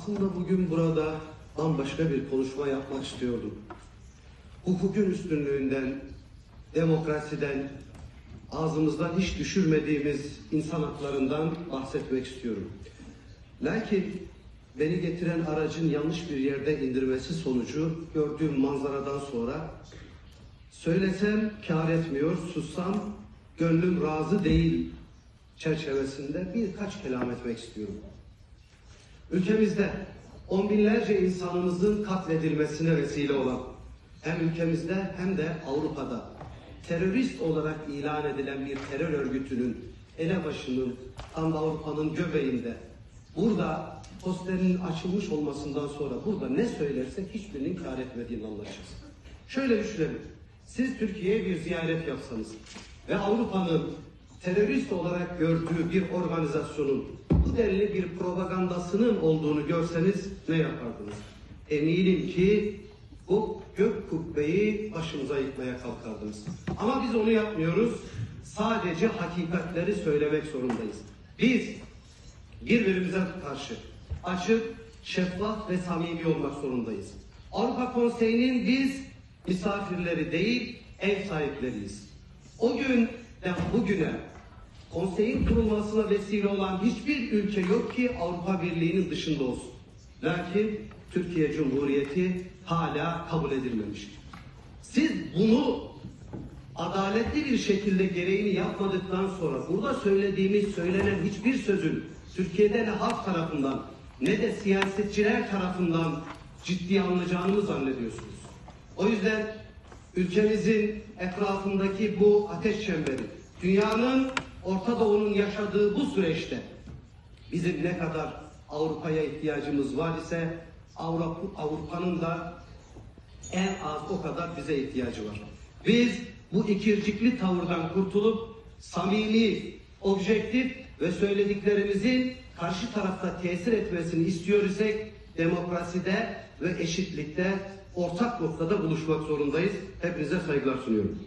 Aslında bugün burada bambaşka bir konuşma yapmak istiyordum. Hukukun üstünlüğünden, demokrasiden, ağzımızdan hiç düşürmediğimiz insan haklarından bahsetmek istiyorum. Lakin beni getiren aracın yanlış bir yerde indirmesi sonucu gördüğüm manzaradan sonra söylesem kâr etmiyor, sussam gönlüm razı değil çerçevesinde birkaç kelam etmek istiyorum. Ülkemizde on binlerce insanımızın katledilmesine vesile olan hem ülkemizde hem de Avrupa'da terörist olarak ilan edilen bir terör örgütünün elebaşının tam Avrupa'nın göbeğinde burada posterinin açılmış olmasından sonra burada ne söylersek hiçbirinin kar etmediğini anlaşılır. Şöyle düşünelim. Siz Türkiye'ye bir ziyaret yapsanız ve Avrupa'nın terörist olarak gördüğü bir organizasyonun bu denli bir propagandasının olduğunu görseniz ne yapardınız? Eminim ki bu gök kubbeyi başımıza yıkmaya kalkardınız. Ama biz onu yapmıyoruz. Sadece hakikatleri söylemek zorundayız. Biz birbirimize karşı açık, şeffaf ve samimi olmak zorundayız. Avrupa Konseyi'nin biz misafirleri değil, ev sahipleriyiz. O günden bugüne konseyin kurulmasına vesile olan hiçbir ülke yok ki Avrupa Birliği'nin dışında olsun. Lakin Türkiye Cumhuriyeti hala kabul edilmemiş. Siz bunu adaletli bir şekilde gereğini yapmadıktan sonra burada söylediğimiz söylenen hiçbir sözün Türkiye'de ne halk tarafından ne de siyasetçiler tarafından ciddi alınacağını mı zannediyorsunuz? O yüzden ülkemizin etrafındaki bu ateş çemberi, dünyanın Orta Doğu'nun yaşadığı bu süreçte bizim ne kadar Avrupa'ya ihtiyacımız var ise Avrupa, Avrupa'nın da en az o kadar bize ihtiyacı var. Biz bu ikircikli tavırdan kurtulup samimi, objektif ve söylediklerimizin karşı tarafta tesir etmesini istiyor isek demokraside ve eşitlikte ortak noktada buluşmak zorundayız. Hepinize saygılar sunuyorum.